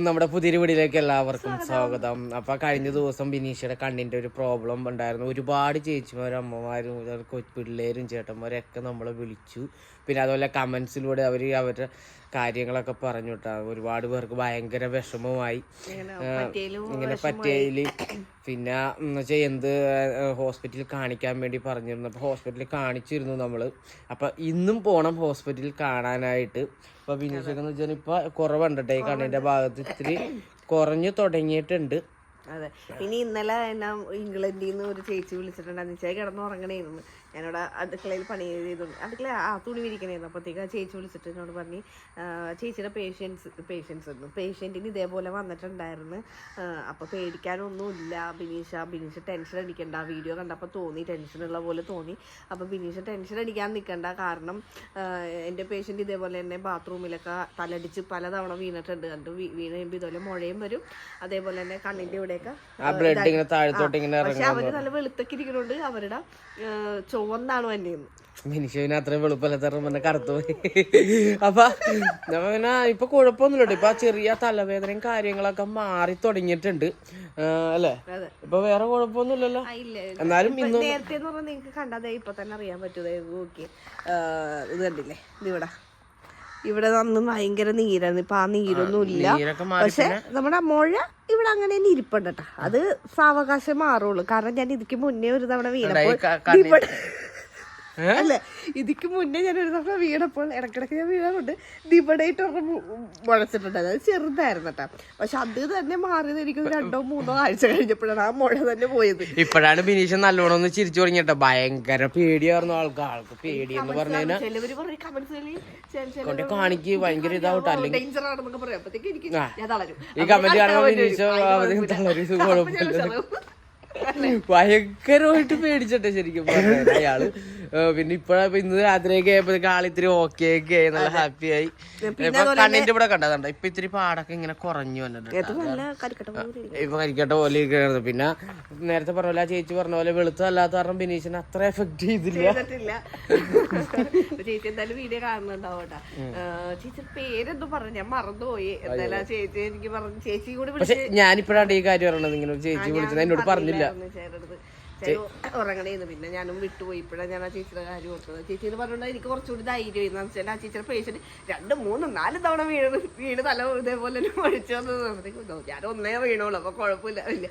നമ്മുടെ പുതിയൊരു വീടിലേക്ക് എല്ലാവർക്കും സ്വാഗതം. അപ്പൊ കഴിഞ്ഞ ദിവസം ബിനീഷയുടെ കണ്ണിന്റെ ഒരു പ്രോബ്ലം ഉണ്ടായിരുന്നു. ഒരുപാട് ചേച്ചിമാരും അമ്മമാരും പിള്ളേരും ചേട്ടന്മാരും ഒക്കെ നമ്മളെ വിളിച്ചു. പിന്നെ അതുപോലെ കമന്റ്സിലൂടെ അവർ അവരുടെ കാര്യങ്ങളൊക്കെ പറഞ്ഞു കേട്ടോ ഒരുപാട് പേർക്ക് ഭയങ്കര വിഷമമായി. ഇങ്ങനെ പറ്റേൽ പിന്നെ എന്ന് വെച്ചാൽ എന്ത് ഹോസ്പിറ്റലിൽ കാണിക്കാൻ വേണ്ടി പറഞ്ഞിരുന്നു. അപ്പോൾ ഹോസ്പിറ്റലിൽ കാണിച്ചിരുന്നു നമ്മൾ അപ്പോൾ ഇന്നും പോകണം ഹോസ്പിറ്റലിൽ കാണാനായിട്ട്. അപ്പോൾ ബിനീഷൊക്കെ എന്ന് വെച്ചാൽ ഇപ്പോൾ കുറവുണ്ട് കേട്ടോ ഈ കണ്ണിന്റെ ഭാഗത്ത് ഇത്തിരി കുറഞ്ഞു തുടങ്ങിയിട്ടുണ്ട്. അതെ. ഇനി ഇന്നലെ എന്നാ ഇംഗ്ലണ്ടിൽ നിന്ന് ഒരു ചേച്ചി വിളിച്ചിട്ടുണ്ടായിരുന്നു. ചേച്ചി കിടന്ന് ഉറങ്ങണേന്ന് ഞാനിവിടെ അടുക്കളയിൽ പണി ചെയ്തു അടുക്കള ആ തുണി വിരിക്കണേന്ന് അപ്പോഴത്തേക്ക് ആ ചേച്ചി വിളിച്ചിട്ട് എന്നോട് പറഞ്ഞു ചേച്ചിയുടെ പേഷ്യൻസ് പേഷ്യൻസ് ഒന്നും. പേഷ്യന്റിന് ഇതേപോലെ വന്നിട്ടുണ്ടായിരുന്നു. അപ്പോൾ പേടിക്കാനൊന്നുമില്ല. ബിനീഷ ബിനീഷ് ടെൻഷൻ അടിക്കണ്ട. വീഡിയോ കണ്ടപ്പോൾ തോന്നി ടെൻഷനുള്ള പോലെ തോന്നി. അപ്പോൾ ബിനീഷ് ടെൻഷൻ അടിക്കാൻ നിൽക്കണ്ട കാരണം എന്റെ പേഷ്യന്റ് ഇതേപോലെ തന്നെ ബാത്റൂമിലൊക്കെ തലടിച്ച് പലതവണ വീണിട്ടുണ്ട്. കണ്ട് വീണ് കഴിയുമ്പോൾ ഇതുപോലെ മുഴയും വരും. അതേപോലെ തന്നെ കണ്ണിന്റെ ഇവിടെയൊക്കെ പക്ഷെ അവർ നല്ല വെളുത്തൊക്കെ ഇരിക്കുന്നുണ്ട് അവരുടെ ആ, ചുവന്നാണ് ബിനീഷുവിന് അത്രയും വെളുപ്പല്ലാത്ത പറഞ്ഞ കറുത്തു പോയി. അപ്പൊ പിന്നെ ഇപ്പൊ കുഴപ്പമൊന്നുമില്ല ഇപ്പൊ ആ ചെറിയ തലവേദനയും കാര്യങ്ങളൊക്കെ മാറി തുടങ്ങിയിട്ടുണ്ട്. അല്ലെ? ഇപ്പൊ വേറെ കുഴപ്പമൊന്നുമില്ലല്ലോ. എന്നാലും ഇന്ന് നേരത്തെ നിങ്ങൾക്ക് കണ്ടാതെ ഇപ്പൊ തന്നെ അറിയാൻ പറ്റൂ. ഓക്കെ ഇത് കണ്ടില്ലേ? ഇതിവിടെ ഇവിടെ അന്ന് ഭയങ്കര നീരാണ്. ഇപ്പൊ ആ നീരൊന്നും ഇല്ല പക്ഷെ നമ്മുടെ മുഴ ഇവിടെ അങ്ങനെ തന്നെ ഇരിപ്പുണ്ട് അത് സാവകാശം മാറുള്ളൂ. കാരണം ഞാൻ ഇതിക്ക് മുന്നേ ഒരു തവണ വീണപ്പോൾ ഇവിടെ- അല്ലേ ഇതിക്ക് മുന്നേ ഞാൻ ഒരു തവണ വീണപ്പോൾ ഇടക്കിടക്ക് ഞാൻ വീണാറുണ്ട് ദിബഡേറ്റ് മുളച്ചിട്ടുണ്ട് അതായത് ചെറുതായിരുന്നു കേട്ടോ. പക്ഷെ അത് തന്നെ മാറിയത് എനിക്ക് രണ്ടോ മൂന്നോ ആഴ്ച കഴിഞ്ഞപ്പോഴാണ് ആ മുഴ തന്നെ പോയത്. ഇപ്പോഴാണ് ബിനീഷ് നല്ലോണം ഒന്ന് ചിരിച്ചു തുടങ്ങിട്ടോ ഭയങ്കര പേടിയായിരുന്നു ആൾക്ക്. ആൾക്ക് പേടി എന്ന് പറഞ്ഞാൽ കൊണ്ട് കാണിക്ക് ഭയങ്കര ഇതാവട്ടെ. അല്ലെങ്കിൽ ഈ കമന്റ് കാണുമ്പോൾ ബിനീഷ് തളരും. കുഴപ്പമില്ല. ഭയങ്കരമായിട്ട് പേടിച്ചിട്ടെ ശരിക്കും അയാൾ പിന്നെ ഇപ്പഴാ ഇപ്പൊ ഇന്ന് രാത്രിയൊക്കെ ആയപ്പോഴേക്ക് ആൾ ഇത്തിരി ഓക്കെ ഒക്കെ ആയി നല്ല ഹാപ്പി ആയി. കണ്ണിന്റെ ഇവിടെ കണ്ടതുണ്ട് ഇപ്പൊ ഇത്തിരി പാടൊക്കെ ഇങ്ങനെ കുറഞ്ഞു വന്നിട്ടുണ്ട് ഇപ്പൊ കരിക്കട്ട പോലെ ഇരിക്കുകയാണ് പിന്നെ നേരത്തെ പറഞ്ഞ പോലെ ചേച്ചി പറഞ്ഞ പോലെ വെളുത്തല്ലാത്ത കാരണം ബിനീഷിനെ അത്ര എഫക്ട് ചെയ്തില്ല. ചേച്ചി എന്തായാലും വീഡിയോ കാണുന്നുണ്ടാവും ചേച്ചി പേരെന്തോ പറഞ്ഞു ഞാൻ മറന്നുപോയി. എന്തായാലും ചേച്ചി എനിക്ക് പറഞ്ഞു ചേച്ചി കൂടി ഞാനിപ്പോഴാണ് ഈ കാര്യം പറഞ്ഞത് ഇങ്ങനെ ചേച്ചി വിളിച്ചത്. എന്നോട് പറഞ്ഞില്ല. ഉറങ്ങണേന്ന് പിന്നെ ഞാനും വിട്ടുപോയി. ഇപ്പോഴാണ് ഞാൻ ആ ചേച്ചിയുടെ കാര്യം ഓർക്കുന്നത് ചേച്ചി എന്ന് പറഞ്ഞാൽ എനിക്ക് കുറച്ചുകൂടി ധൈര്യം എന്ന് വെച്ചാൽ ആ ചേച്ചിയുടെ പേഷ്യന്റ് രണ്ട് മൂന്ന് നാല് തവണ വീണ് വീണ് തല ഇതേപോലെ ഒഴിച്ചു വന്നത്. ഞാൻ ഒന്നേ വീണോളൂ അപ്പൊ കുഴപ്പമില്ല. വലിയ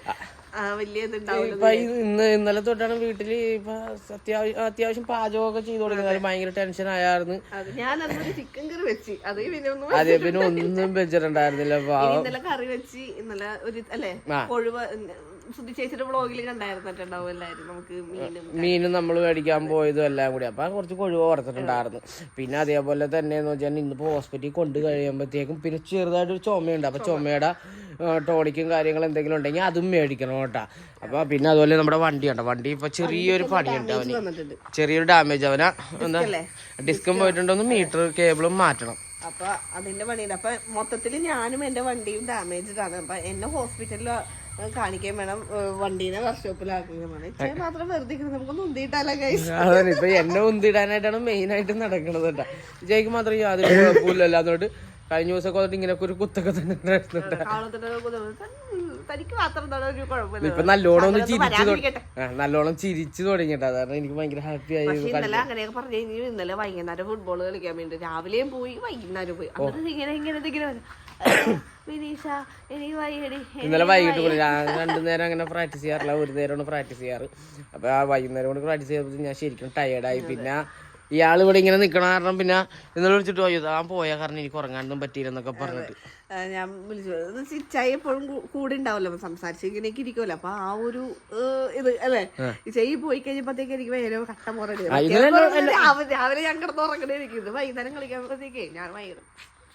വലിയ ഇതുണ്ടാവില്ല ഇന്ന് ഇന്നലെ തൊട്ടാണ് വീട്ടിൽ ഇപ്പൊ അത്യാവശ്യം അത്യാവശ്യം പാചകമൊക്കെ ചെയ്തു കൊടുക്കുന്നത്. ഭയങ്കര ടെൻഷൻ ആയായിരുന്നു അത് ഞാൻ അന്നൊരു ചിക്കൻ കറി വെച്ച്. അത് പിന്നെ ഒന്നും അതെ പിന്നെ ഒന്നും വെച്ചിട്ടുണ്ടായിരുന്നില്ല. ഇനി ഇന്നലെ കറി വെച്ച് ഇന്നലെ ഒരു അല്ലേ? കൊഴുവ സുധി ചേച്ചിയുടെ വ്ളോഗിൽ കണ്ടായിരുന്നിട്ടുണ്ടാവുമല്ലായിരുന്നു നമുക്ക് മീനും മീനും നമ്മൾ മേടിക്കാൻ പോയതും എല്ലാം കൂടി. അപ്പൊ കുറച്ച് കൊഴുവ ഓർത്തിട്ടുണ്ടായിരുന്നു പിന്നെ അതേപോലെ തന്നെ എന്ന് വെച്ചാൽ ഇന്നിപ്പോ ഹോസ്പിറ്റലിൽ കൊണ്ട് കഴിയുമ്പോഴത്തേക്കും പിന്നെ ചെറുതായിട്ട് ഒരു ചുമയുണ്ട്. അപ്പൊ ചുമയുടെ ടോണിക്കും കാര്യങ്ങളും എന്തെങ്കിലും ഉണ്ടെങ്കിൽ അതും മേടിക്കണം കേട്ടാ. അപ്പൊ പിന്നെ അതുപോലെ നമ്മുടെ വണ്ടി ഉണ്ടോ വണ്ടി ഇപ്പൊ ചെറിയൊരു പണിയുണ്ട് അവന്. ചെറിയൊരു ഡാമേജ് അവനാ. എന്താ? ഡിസ്കും പോയിട്ടുണ്ടോന്ന് മീറ്റർ കേബിളും മാറ്റണം. അപ്പൊ അതിന്റെ പണിയുണ്ട്. അപ്പൊ മൊത്തത്തിൽ ഞാനും എന്റെ വണ്ടിയും ഡാമേജ്ഡ് ആണ്. അപ്പൊ എന്നെ ഹോസ്പിറ്റലിൽ കാണിക്കാൻ വേണം വണ്ടീനെ വർക്ക്ഷോപ്പിലാക്കുകയും വേണം. ഇത്രയും മാത്രം വെറുതെ നമുക്ക് നമുക്കൊന്ന് ഉന്തിയിട്ടാലോ അതാണ്. ഇപ്പൊ എന്നെ ഉന്തിടാനായിട്ടാണ് മെയിൻ ആയിട്ട് നടക്കണത് കേട്ടോ. ജയ്ക്ക് മാത്രം യാതൊരു കുഴപ്പമില്ലല്ലോ അതുകൊണ്ട് കഴിഞ്ഞ ദിവസമൊക്കെ ഇങ്ങനെ ഒരു കുത്തൊക്കെ തന്നെ ഉണ്ടായിരുന്നുണ്ട് തനിക്ക് മാത്രം ഒരു കുഴപ്പമില്ല. ഇപ്പൊ നല്ലോണം ചിരിച്ചു. നല്ലോണം ചിരിച്ചു തുടങ്ങിയിട്ട്. അതാണ് എനിക്ക് ഭയങ്കര ഹാപ്പി ആയി ഇന്നലെ അങ്ങനെയൊക്കെ പറഞ്ഞു കഴിഞ്ഞാൽ ഇന്നലെ വൈകുന്നേരം ഫുട്ബോൾ കളിക്കാൻ വേണ്ടി രാവിലെയും പോയി വൈകുന്നേരം പോയി. എന്നിട്ട് ഇങ്ങനെ ഇങ്ങനെ വരും. വിനീഷ എനിക്ക് വൈകടി ഇന്നലെ വൈകിട്ട് പോയി. ഞാൻ രണ്ടു നേരം അങ്ങനെ പ്രാക്ടീസ് ചെയ്യാറില്ല. ഒരു നേരമാണ് പ്രാക്ടീസ് ചെയ്യാറ്. അപ്പൊ ആ വൈകുന്നേരം കൊണ്ട് പ്രാക്ടീസ് ചെയ്തപ്പോൾ ഞാൻ ശരിക്കും ടയേർഡായി പിന്നെ ഇയാൾ ഇവിടെ ഇങ്ങനെ നിക്കണ കാരണം പിന്നെ ഇന്നലെ വിളിച്ചിട്ട് പോയി താൻ പോയ കാരണം എനിക്ക് ഉറങ്ങാനൊന്നും പറ്റിയില്ലെന്നൊക്കെ പറഞ്ഞിട്ട്. ഞാൻ വിളിച്ചു. ചിച്ചായി എപ്പോഴും കൂടെ ഉണ്ടാവല്ലോ സംസാരിച്ച് ഇങ്ങനെയൊക്കെ ഇരിക്കുമല്ലോ അപ്പൊ ആ ഒരു ഇത് അല്ലേ? ചെയ്യി പോയി കഴിഞ്ഞപ്പോഴത്തേക്ക് എനിക്ക് ഭയങ്കര കട്ട മുറടി രാവിലെ ഞാൻ കിടന്ന് ഉറങ്ങണേ ഇരിക്കുന്നത് വൈകുന്നേരം കളിക്കുമ്പോഴത്തേക്കേ ഞാൻ ഭയങ്കര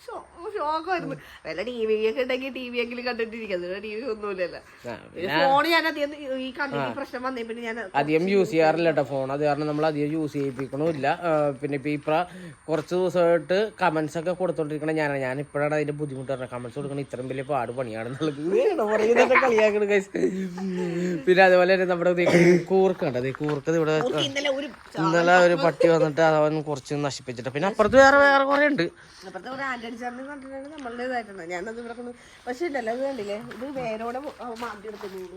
ഷോക്കായിരുന്നു വല്ല ടി വി ഒക്കെ ഉണ്ടെങ്കിൽ ടി വി എങ്കിലും കണ്ടിട്ടിരിക്കുന്നത് ടി വി ഒന്നുമില്ലല്ലോ. ഫോൺ ഞാൻ അധികം ഈ കണ്ണിന് പ്രശ്നം വന്നേ പിന്നെ ഞാൻ അധികം യൂസ് ചെയ്യാറില്ല കേട്ടോ ഫോൺ അത് കാരണം നമ്മൾ അധികം യൂസ് ചെയ്യിപ്പിക്കണമില്ല. പിന്നെ ഇപ്പൊ ഇപ്ര കുറച്ച് ദിവസമായിട്ട് കമന്റ്സ് ഒക്കെ കൊടുത്തോണ്ടിരിക്കണ ഞാനാണ് ഞാൻ ഇപ്പോഴാണ് അതിന്റെ ബുദ്ധിമുട്ട് പറഞ്ഞത്. കമന്റ്സ് കൊടുക്കണ ഇത്രയും വലിയ പാട് പണിയാണെന്നുള്ളത് കളിയാക്കണ പിന്നെ അതുപോലെ തന്നെ നമ്മുടെ കൂർക്ക് കണ്ടത് കൂർക്ക് ഇവിടെ ഇന്നലെ ഒരു ഇന്നലെ ഒരു പട്ടി വന്നിട്ട് അവൻ കുറച്ച് നശിപ്പിച്ചിട്ട്. പിന്നെ അപ്പുറത്ത് വേറെ വേറെ കുറെ ഉണ്ട്. അപ്പുറത്തെ കണ്ടിട്ടാണ് കണ്ടിട്ടുണ്ടെങ്കിൽ നമ്മളുടേതായിട്ടുണ്ട് ഞാനത് ഇവിടെ കൊണ്ട് പക്ഷെ ഇല്ലല്ലോ അത് കണ്ടില്ലേ? ഇത് വേരോടെ മാന്തി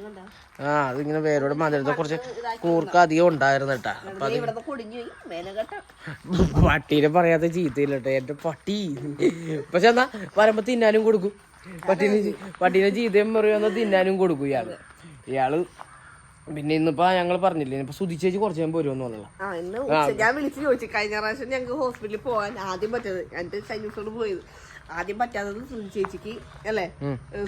കണ്ട? ആ അതിങ്ങനെ വേരോടെ മാന്തി എടുത്ത കുറച്ച് കൂർക്ക അധികം ഉണ്ടായിരുന്നു കേട്ടാ. ഇവിടെ കൊടിഞ്ഞു മേനകട്ട പട്ടീനെ പറയാത്ത ചീത്തയില്ല കേട്ടോ. എന്റെ പട്ടി. പക്ഷെ എന്നാ വരുമ്പോ തിന്നാനും കൊടുക്കും. പട്ടീനെ പട്ടീനെ ചീത്തയും പറയുമെന്നാ തിന്നാനും കൊടുക്കും ഇയാൾ. ഇയാൾ പിന്നെ ഇന്നിപ്പോ ഞങ്ങൾ പറഞ്ഞില്ലേ ഇപ്പൊ സുധിച്ചേച്ചി കുറച്ച് ഞാൻ വരുമെന്ന് പറഞ്ഞല്ലോ. ആ ഇന്ന് ഉച്ച ഞാൻ വിളിച്ചു ചോദിച്ചു. കഴിഞ്ഞ പ്രാവശ്യം ഞങ്ങൾക്ക് ഹോസ്പിറ്റലിൽ പോകാൻ ആദ്യം പറ്റത് എന്റെ ദിവസത്തോട് പോയത്. ആദ്യം പറ്റാത്തത് സുധി ചേച്ചിക്ക് അല്ലേ?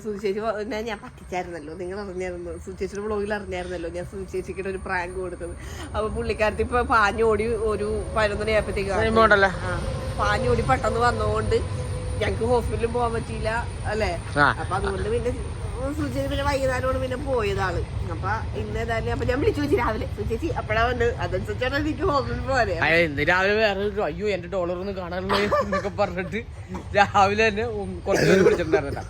സുധി ചേച്ചി ഞാൻ പറ്റിച്ചായിരുന്നല്ലോ. നിങ്ങൾ അറിഞ്ഞായിരുന്നു? സുധി ചേച്ചിയുടെ ബ്ലോഗിൽ അറിഞ്ഞായിരുന്നല്ലോ ഞാൻ സുധി ചേച്ചിക്കിട്ട് ഒരു പ്രാങ്ക് കൊടുത്തത്. അപ്പൊ പുള്ളിക്കാരത്തി ഇപ്പൊ പാഞ്ഞോടി ഒരു പതിനൊന്നരയായപ്പോഴത്തേക്ക് ഉണ്ടല്ലോ പാഞ്ഞോടി പെട്ടെന്ന് വന്നതുകൊണ്ട് ഞങ്ങക്ക് ഹോസ്പിറ്റലിൽ പോകാൻ പറ്റിയില്ല അല്ലേ? ആ. അപ്പൊ അതുകൊണ്ട് പിന്നെ സുചേച്ചി പിന്നെ വൈകുന്നേരമാണ് പിന്നെ പോയതാൾ അപ്പൊ ഇന്ന് ഏതായാലും അപ്പൊ ഞാൻ വിളിച്ചു വെച്ചു രാവിലെ. സുചേച്ചി അപ്പഴാ വന്ന്. അതനുസരിച്ചാണ് എനിക്ക് ഹോസ്പിറ്റൽ പോലെ ഇന്ന് രാവിലെ വേറെ അയ്യോ എന്റെ ഡോളർ ഒന്ന് കാണാനുള്ള എന്നൊക്കെ പറഞ്ഞിട്ട് രാവിലെ തന്നെ കുറച്ചുപേര് കുറച്ച് പേര് വിളിച്ചിട്ടുണ്ടായിരുന്നില്ല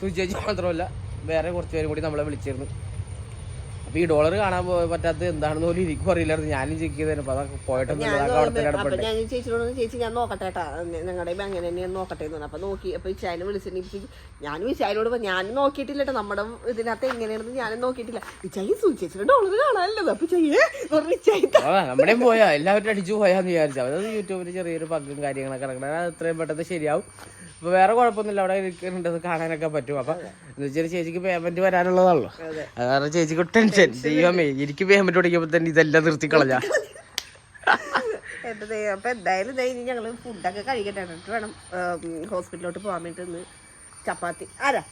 സുചേച്ചി മാത്രമല്ല വേറെ കുറച്ച് പേരും കൂടി നമ്മളെ വിളിച്ചിരുന്നു. അപ്പൊ ഈ ഡോളർ കാണാൻ പറ്റാത്ത എന്താണെന്ന് പോലും എനിക്കും അറിയില്ലായിരുന്നു. ഞാനും ചെക്ക് ചെയ്തായിരുന്നു അപ്പൊ അതൊക്കെ പോയിട്ട് ഞാൻ ചേച്ചിയോട് ചേച്ചി ഞാൻ നോക്കട്ടെ കേട്ടാ. ഞങ്ങളുടെ അങ്ങനെ തന്നെ ഞാൻ നോക്കട്ടെ എന്ന് പറഞ്ഞു. അപ്പൊ നോക്കി അപ്പൊ ഇച്ചായനെ വിളിച്ചിട്ട് ഞാനും ഇച്ചായനോട് ചായനോട് ഞാനും നോക്കിയിട്ടില്ല കേട്ടോ. നമ്മുടെ ഇതിനകത്ത് എങ്ങനെയാണെന്ന് ഞാനും നോക്കിയിട്ടില്ല. ഇച്ചായി സൂചിച്ചിട്ട് ഡോളർ കാണാനല്ലോ അപ്പൊ ചെയ്യേ നമ്മുടെയും പോയാ. എല്ലാവരും അടിച്ചു പോയാന്ന് വിചാരിച്ചു. അവരത് യൂട്യൂബിൽ ചെറിയൊരു പങ്കും കാര്യങ്ങളൊക്കെ ഇറങ്ങണം അത് എത്രയും പെട്ടെന്ന് ശരിയാവും. ഇപ്പൊ വേറെ കുഴപ്പമൊന്നുമില്ല. അവിടെ ഇരിക്കുന്നുണ്ട് കാണാനൊക്കെ പറ്റും. അപ്പൊ എന്ന് വെച്ചാൽ ചേച്ചിക്ക് പേയ്മെന്റ് വരാനുള്ളതാണല്ലോ. അതാണ് ചേച്ചിക്ക് ടെൻഷൻ. ദൈവമേ എനിക്ക് പേയ്മെന്റ് തുടങ്ങിയപ്പോ തന്നെ ഇതെല്ലാം നിർത്തി കളഞ്ഞ. എന്റെ ദൈവം. അപ്പൊ എന്തായാലും ഇനി ഞങ്ങൾ ഫുഡൊക്കെ കഴിക്കട്ടെ എന്നിട്ട് വേണം ഹോസ്പിറ്റലിലോട്ട് പോകാൻ വേണ്ടി ഒന്ന് ചപ്പാത്തി. ആരാ?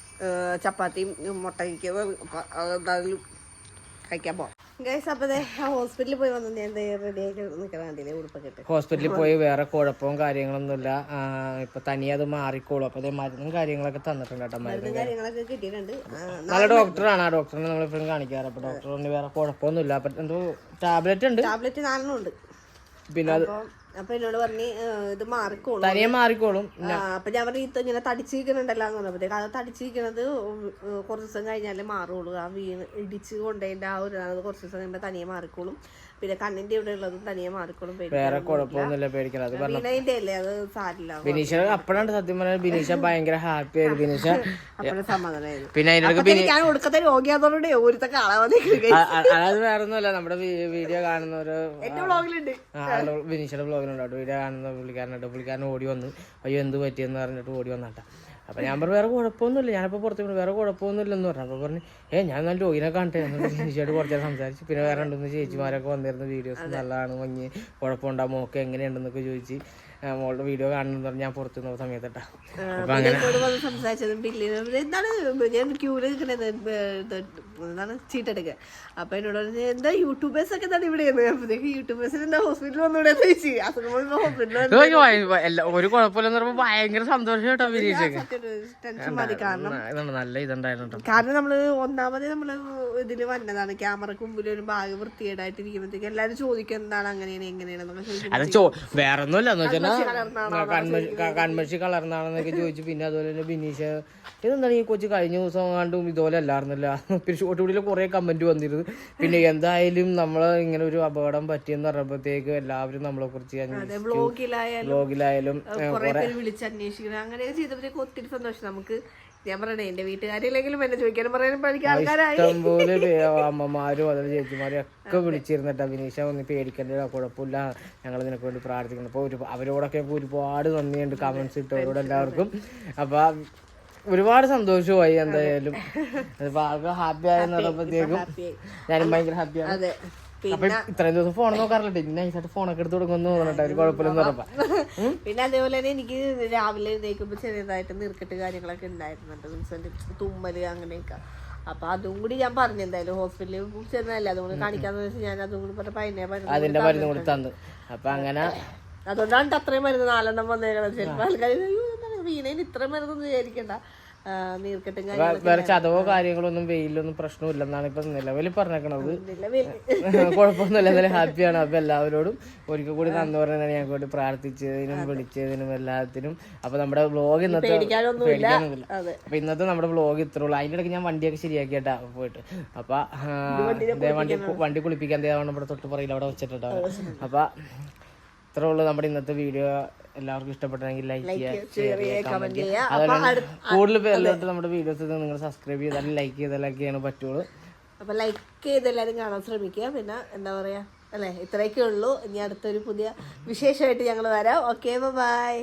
ചപ്പാത്തിയും മുട്ടയ്ക്ക് എന്തായാലും കഴിക്കാൻ പോവാം. ഹോസ്പിറ്റലിൽ പോയി വന്നു. ഞാൻ റെഡി ആയിട്ട് നിൽക്കാൻ വേണ്ടിയില്ലേ ഉടുപ്പൊക്കെ ഹോസ്പിറ്റലിൽ പോയി വേറെ കുഴപ്പവും കാര്യങ്ങളൊന്നുമില്ല. ഇല്ല ഇപ്പൊ തനിയെ അത് മാറിക്കോളും. അപ്പൊ മരുന്നും കാര്യങ്ങളൊക്കെ തന്നിട്ടുണ്ട് കേട്ടോ മരുന്ന് കാര്യങ്ങളൊക്കെ കിട്ടിയിട്ടുണ്ട്. നല്ല ഡോക്ടറാണ് ആ ഡോക്ടറിനെ നമ്മൾ എപ്പോഴും കാണിക്കാറ്. അപ്പൊ ഡോക്ടറിന് വേറെ കുഴപ്പമൊന്നുമില്ല. അപ്പൊ എന്തോ ടാബ്ലറ്റ് ഉണ്ട്. ടാബ്ലറ്റ് നാലെണ്ണം ഉണ്ട്. പിന്നെ അപ്പൊ എന്നോട് പറഞ്ഞ് ഇത് മാറിക്കോളും തനിയെ മാറിക്കോളും. അപ്പൊ ഞാൻ പറഞ്ഞു ഇത് ഇങ്ങനെ തടിച്ചിരിക്കണുണ്ടല്ലോ എന്ന് പറഞ്ഞപ്പോഴത്തേക്ക് അത് തടിച്ചിരിക്കണത് കുറച്ച് ദിവസം കഴിഞ്ഞാലേ മാറുള്ളൂ. ആ വീണ് ഇടിച്ച് കൊണ്ടതിന്റെ ആ ഒരു അത് കുറച്ച് ദിവസം കഴിയുമ്പോൾ തനിയെ മാറിക്കോളും. പിന്നെ കണ്ണിന്റെ ഇവിടെ ഉള്ളതും തനിയെ മാറിക്കോളും വേറെ കുഴപ്പമൊന്നുമില്ല പേടിക്കണം അത് പറഞ്ഞ. അല്ലേ അത് സാരില്ല ബിനീഷ അപ്പോഴാണ് സത്യം പറഞ്ഞാൽ ബിനീഷ ഭയങ്കര ഹാപ്പി ആയിരുന്നു ബിനീഷ പിന്നെ ഞാൻ ഒടുക്കത്തെ രോഗിയാത്തോടെ ഒരുത്ത കാണാൻ വന്നിരിക്കുക അ- അ- വേറെ ഒന്നുമല്ല നമ്മുടെ വീഡിയോ കാണുന്ന ഒരു എന്റെ ബ്ലോഗിലുണ്ട് ബിനീഷയുടെ ബ്ലോഗിലുണ്ടാവും വീഡിയോ കാണുന്ന പുള്ളിക്കാരനായിട്ട് പുള്ളിക്കാരൻ ഓടി വന്നു. അയ്യോ എന്ത് പറ്റിയെന്ന് പറഞ്ഞിട്ട് ഓടി വന്നാട്ടാ. അപ്പൊ ഞാൻ പറഞ്ഞു വേറെ കുഴപ്പമൊന്നുമില്ല. ഞാനിപ്പോ പുറത്ത് പോയി വേറെ കുഴപ്പമൊന്നുമില്ലെന്ന് പറഞ്ഞു. അപ്പൊ പറഞ്ഞു ഏ ഞാൻ നല്ല രോഗിനെ കാണട്ടെ. എന്നിട്ട് ബിനീഷയോട് കുറച്ച് നേരം സംസാരിച്ചു. പിന്നെ വേറെ രണ്ടുമൂന്ന് ചേച്ചിമാരൊക്കെ വന്നിരുന്നു. വീഡിയോസ് നല്ലതാണ് മഞ്ഞ് കുഴപ്പമുണ്ടാ? മോക്ക് എങ്ങനെയുണ്ടെന്നൊക്കെ ചോദിച്ച്. മോളുടെ വീഡിയോ കാണുന്നു ഞാൻ പുറത്തു നിന്ന സമയത്ത് അപ്പൊ അങ്ങനെ എന്നോട് വന്ന് സംസാരിച്ചതും ബില്ലിന് എന്താണ് ഞാൻ ക്യൂൽ നിൽക്കണത്? എന്താണ്? ചീട്ടെടുക്കുക അപ്പൊ എന്നോട് പറഞ്ഞു എന്താ യൂട്യൂബേഴ്സ് ഒക്കെ എന്താണ് ഇവിടെ? അപ്പോഴത്തേക്ക് യൂട്യൂബേഴ്സിന് എന്താ ഹോസ്പിറ്റലിൽ വന്നൂടെ ഇവിടെ ചോദിച്ചു. അസുഖം ഹോസ്പിറ്റലിൽ ഇത് ഭയങ്കര ഭയ- എല്ലാ- ഒരു കുഴപ്പമില്ലെന്ന് ഭയങ്കര സന്തോഷം കേട്ടോ ബിനീഷൊക്കെ ടെൻഷൻ മതി കാരണം ഇതാണ് നല്ല ഇതുണ്ടായിരുന്നു കാരണം നമ്മൾ ഒന്നാമത് നമ്മൾ ഇതിൽ വന്നതാണ്. ക്യാമറക്ക് മുമ്പിൽ ഒരു ബാഗ് വൃത്തികേടായിട്ട് ഇരിക്കുമ്പോഴത്തേക്ക് എല്ലാരും ചോദിക്കും എന്താണ് അങ്ങനെയാണ് ചോ വേറെ ഒന്നുമില്ല കൺമഷി കളർന്നാണെന്നൊക്കെ ചോദിച്ചു. പിന്നെ അതുപോലെ തന്നെ ബിനീഷ് ഇതെന്താണ് ഈ കൊച്ചു കഴിഞ്ഞ ദിവസം കണ്ടും ഇതുപോലെ അല്ലായിരുന്നില്ല? പിന്നെ ഷോട്ട് വീഡിയോയിൽ കുറെ കമന്റ് വന്നിരുന്നു. പിന്നെ എന്തായാലും നമ്മൾ ഇങ്ങനെ ഒരു അപകടം പറ്റിയെന്ന് പറഞ്ഞപ്പോഴത്തേക്ക് എല്ലാവരും നമ്മളെ കുറിച്ച് ബ്ലോഗിലായാലും കുറെ പേര് വിളിച്ച് അന്വേഷിക്കണം അങ്ങനെയൊക്കെ ചെയ്തപ്പോഴത്തേക്ക് ഒത്തിരി സന്തോഷം. നമുക്ക് ഞാൻ പറയണേ എന്റെ വീട്ടുകാരില്ലെങ്കിലും എന്നെ ചോദിക്കാനും പറയാനും പഠിക്കാൻ ആൾക്കാരായി. ഇഷ്ടംപോലെ പേ- അമ്മമാരും അതുപോലെ ചേച്ചിമാരും ഒക്കെ വിളിച്ചിരുന്നിട്ട് അഭിനീഷ ഒന്ന് പേടിക്കേണ്ട കുഴപ്പമില്ല. ഞങ്ങൾ നിനക്ക് വേണ്ടി പ്രാർത്ഥിക്കുന്നു. അപ്പോൾ ഒരു അവരോടൊക്കെ ഒരുപാട് നന്ദിയുണ്ട് കമന്റ്സ് ഇട്ടവരോട് എല്ലാവർക്കും. അപ്പൊ ഒരുപാട് സന്തോഷമായി എന്തായാലും. അതിപ്പോ ആൾക്ക് ഹാപ്പി ആയെന്ന് പറയുമ്പോഴത്തേക്കും ഞാനും ഭയങ്കര ഹാപ്പിയാണ് അതെ. അപ്പൊ ഇത്രയും ദിവസം ഫോൺ നോക്കാറില്ല നൈസായിട്ട് ഫോണൊക്കെ എടുത്ത് കൊടുക്കുന്നു തോന്നട്ടെ ഒരു കുഴപ്പമില്ലെന്ന് പറഞ്ഞപ്പോ. പിന്നെ അതേപോലെ തന്നെ എനിക്ക് രാവിലെ എഴുന്നേക്കുമ്പോ ചെറിയതായിട്ട് നീർക്കെട്ട് കാര്യങ്ങളൊക്കെ ഉണ്ടായിരുന്നുണ്ട്. മീൻസ് തുമ്മൽ അങ്ങനെയൊക്കെ. അപ്പൊ അതും കൂടി ഞാൻ പറഞ്ഞു. എന്തായാലും ഹോസ്പിറ്റലിൽ ചെന്നതല്ലേ. അതുകൊണ്ട് കാണിക്കാന്ന് വെച്ചാൽ ഞാൻ അതും കൂടി പറഞ്ഞ പതിനെ അതിന്റെ മരുന്ന് കൂടി തന്നു അപ്പൊ അങ്ങനെ അതുകൊണ്ടാണ് അത്രയും മരുന്ന് നാലെണ്ണം വന്നേക്കണം ചിലപ്പോൾ ആൾക്കാർ വീണേന് ഇത്രയും മരുന്നൊന്നും വിചാരിക്കണ്ട. വേറെ ചതവോ കാര്യങ്ങളോ ഒന്നും വെയിലൊന്നും പ്രശ്നമില്ലെന്നാണ് ഇപ്പൊ നിലവിൽ പറഞ്ഞേക്കണത്. കുഴപ്പമൊന്നുമില്ല. നല്ല ഹാപ്പിയാണ്. അപ്പൊ എല്ലാവരോടും ഒരിക്കൽ കൂടി നന്ദി പറഞ്ഞാണ് ഞങ്ങൾക്ക് വേണ്ടി പ്രാർത്ഥിച്ചതിനും വിളിച്ചതിനും എല്ലാത്തിനും. അപ്പൊ നമ്മുടെ വ്ലോഗ് ഇന്നത്തെ പേടിക്കാനൊന്നുമില്ല. അപ്പൊ ഇന്നത്തെ നമ്മുടെ വ്ലോഗ് ഇത്രേ ഉള്ളൂ അതിന്റെ ഇടയ്ക്ക് ഞാൻ വണ്ടിയൊക്കെ ശരിയാക്കിയിട്ടാ പോയിട്ട്. അപ്പൊ വണ്ടി വണ്ടി കുളിപ്പിക്കാൻ നമ്മുടെ തൊട്ട് പറയില്ല അവിടെ വെച്ചിട്ടുണ്ടാവും അപ്പൊ ഇത്രേ ഉള്ളൂ നമ്മുടെ ഇന്നത്തെ വീഡിയോ എല്ലാവർക്കും ഇഷ്ടപ്പെട്ടെങ്കിൽ ലൈക്ക് ചെയ്യുക കമന്റ് ചെയ്യുക. അതുപോലെ കൂടുതൽ പേരിലോട്ട് നമ്മുടെ വീഡിയോസ് നിങ്ങൾ സബ്സ്ക്രൈബ് ചെയ്താലും ലൈക്ക് ചെയ്താലൊക്കെയാണ് പറ്റുള്ളൂ. അപ്പൊ ലൈക്ക് ചെയ്ത് എല്ലാവരും കാണാൻ ശ്രമിക്കുക. പിന്നെ എന്താ പറയാ? അല്ലേ ഇത്രയൊക്കെ ഉള്ളൂ ഇനി അടുത്തൊരു പുതിയ വിശേഷമായിട്ട് ഞങ്ങൾ വരാം. Okay bye